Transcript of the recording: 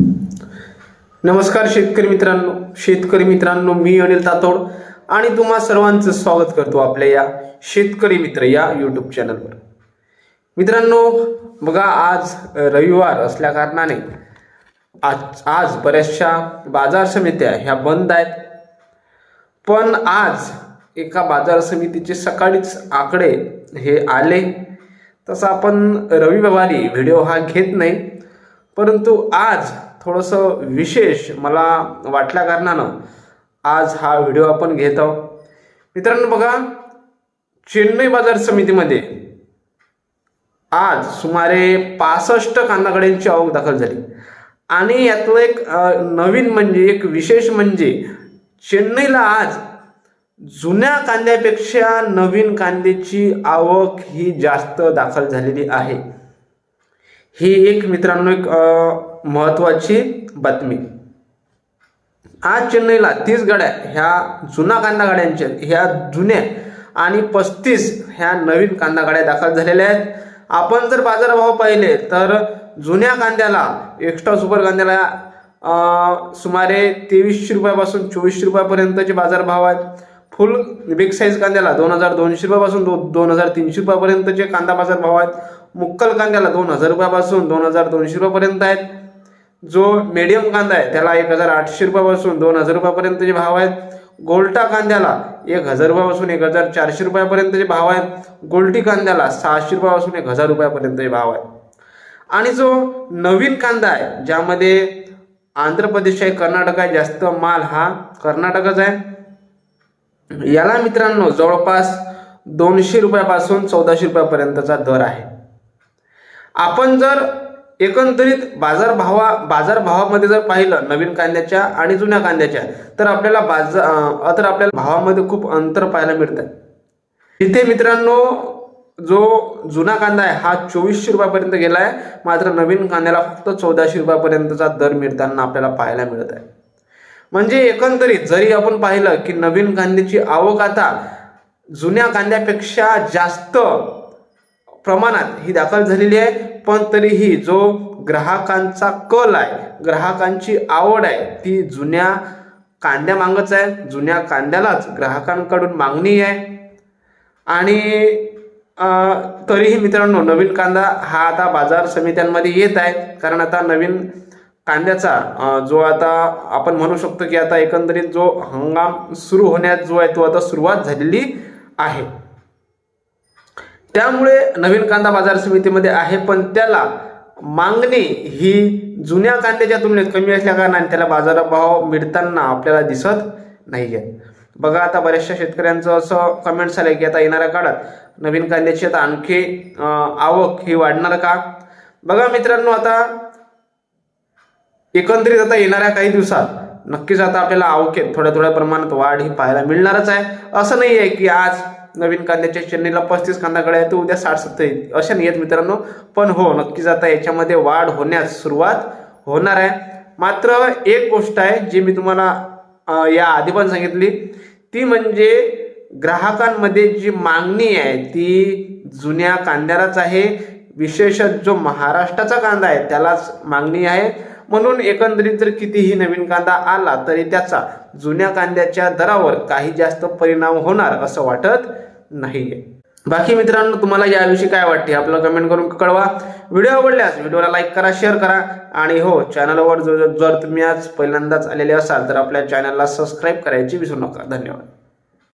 नमस्कार शेतकरी मित्रांनो. शेतकरी मित्रांनो मी अनिल तातोड आणि तुम्हा सर्वांचं स्वागत करतो आपल्या या शेतकरी मित्र या यूट्यूब चॅनलवर मित्रांनो बघा आज रविवार असल्या कारणाने आज आज बऱ्याचशा बाजार समित्या ह्या बंद आहेत. पण आज एका बाजार समितीचे सकाळीच आकडे हे आले. तसं आपण रविवारी व्हिडिओ हा घेत नाही. परंतु आज थोडंसं विशेष मला वाटल्या कारणानं आज हा व्हिडिओ आपण घेत आहोत. मित्रांनो बघा चेन्नई बाजार समितीमध्ये आज सुमारे पासष्ट कांदाकड्यांची आवक दाखल झाली. आणि यातलं एक नवीन म्हणजे एक विशेष म्हणजे चेन्नईला आज जुन्या कांद्यापेक्षा नवीन कांद्याची आवक ही जास्त दाखल झालेली आहे. ही एक मित्रांनो एक महत्त्वाची महत्वाची बातमी. आज चेन्नईला तीस गाड्या ह्या जुना कांदा गाड्यांच्या ह्या जुन्या आणि पस्तीस ह्या नवीन कांदा गाड्या दाखल झालेल्या आहेत. आपण जर बाजारभाव पाहिले तर जुन्या कांद्याला एक्स्ट्रा सुपर कांद्याला सुमारे तेवीसशे रुपयापासून चोवीसशे रुपयापर्यंतचे बाजारभाव आहेत. फुल बिग साईज कांद्याला दोन हजार दोनशे रुपयापासून दो दोन हजार तीनशे रुपयापर्यंतचे कांदा बाजार भाव आहेत. मुक्कल कांद्याला दोन हजार रुपयापासून दोन हजार दोनशे रुपयापर्यंत आहेत. जो मीडियम कांदा आहे त्याला एक हजार आठशे रुपयापासून दोन हजार रुपयापर्यंतचे भाव आहेत. गोल्टा कांद्याला एक हजार रुपयापासून एक हजार चारशे रुपयापर्यंतचे भाव आहेत. गोल्टी कांद्याला सहाशे रुपयापासून एक हजार रुपयापर्यंतचे भाव आहेत. आणि जो नवीन कांदा आहे ज्यामध्ये आंध्र प्रदेश आहे कर्नाटक आहे जास्त माल हा कर्नाटकच आहे. याला मित्रांनो जवळपास दोनशे रुपयापासून चौदाशे रुपयापर्यंतचा दर आहे. आपण जर एकंदरीत बाजार भावा बाजार भावामध्ये जर पाहिलं नवीन कांद्याच्या आणि जुन्या कांद्याच्या तर आपल्याला बाजार तर आपल्याला भावामध्ये खूप अंतर पाहायला मिळतं. इथे मित्रांनो जो जुना कांदा आहे हा चोवीसशे रुपयापर्यंत गेला आहे मात्र नवीन कांद्याला फक्त चौदाशे रुपयापर्यंतचा दर मिळताना आपल्याला पाहायला मिळत आहे. म्हणजे एकंदरीत जरी आपण पाहिलं की नवीन कांद्याची आवक आता जुन्या कांद्यापेक्षा जास्त प्रमाणात ही दाखल झालेली आहे. पण तरीही जो ग्राहकांचा कल आहे ग्राहकांची आवड आहे ती जुन्या कांद्या मागच आहे. जुन्या कांद्यालाच ग्राहकांकडून मागणी आहे. आणि तरीही मित्रांनो नवीन कांदा हा आता बाजार समित्यांमध्ये येत आहे. कारण आता नवीन कांद्याचा जो आता आपण म्हणू शकतो की आता एकंदरीत जो हंगाम सुरू होण्यात जो आहे तो आता सुरुवात झालेली आहे. त्यामुळे नवीन कांदा बाजार समितीमध्ये आहे पण त्याला मागणी ही जुन्या कांद्याच्या तुलनेत कमी असल्या कारणाने त्याला बाजारभाव मिळताना आपल्याला दिसत नाही आहे बघा आता बऱ्याचशा शेतकऱ्यांचं असं कमेंट्स आले की आता येणाऱ्या काळात नवीन कांद्याची आता आणखी आवक ही वाढणार का? बघा मित्रांनो आता एकंदरीत आता येणाऱ्या काही दिवसात नक्कीच आता आपल्याला आवकेत थोड्या थोड्या प्रमाणात वाढ ही पाहायला मिळणारच आहे. असं नाही आहे की आज नवीन कांद्याच्या चेन्नईला पस्तीस कांदाकडे आहे तर उद्या साठ सत्तर येईल असे नाही आहेत मित्रांनो पण हो नक्कीच आता याच्यामध्ये वाढ होण्यास सुरुवात होणार आहे. मात्र एक गोष्ट आहे जी मी तुम्हाला या आधी पण सांगितली ती म्हणजे ग्राहकांमध्ये जी मागणी आहे ती जुन्या कांद्यालाच आहे. विशेषत जो महाराष्ट्राचा कांदा आहे त्यालाच मागणी आहे. म्हणून एकंदरीत जर कितीही नवीन कांदा आला तरी त्याचा जुन्या कांद्याच्या दरावर काही जास्त परिणाम होणार असं वाटत नाहीये. बाकी मित्रांनो तुम्हाला याविषयी काय वाटते आपल्याला कमेंट करून कळवा. व्हिडिओ आवडल्यास व्हिडिओला लाईक करा शेअर करा. आणि हो चॅनलवर जर जर तुम्ही आज पहिल्यांदाच आलेले असाल तर आपल्या चॅनलला सबस्क्राईब करायची विसरू नका. धन्यवाद.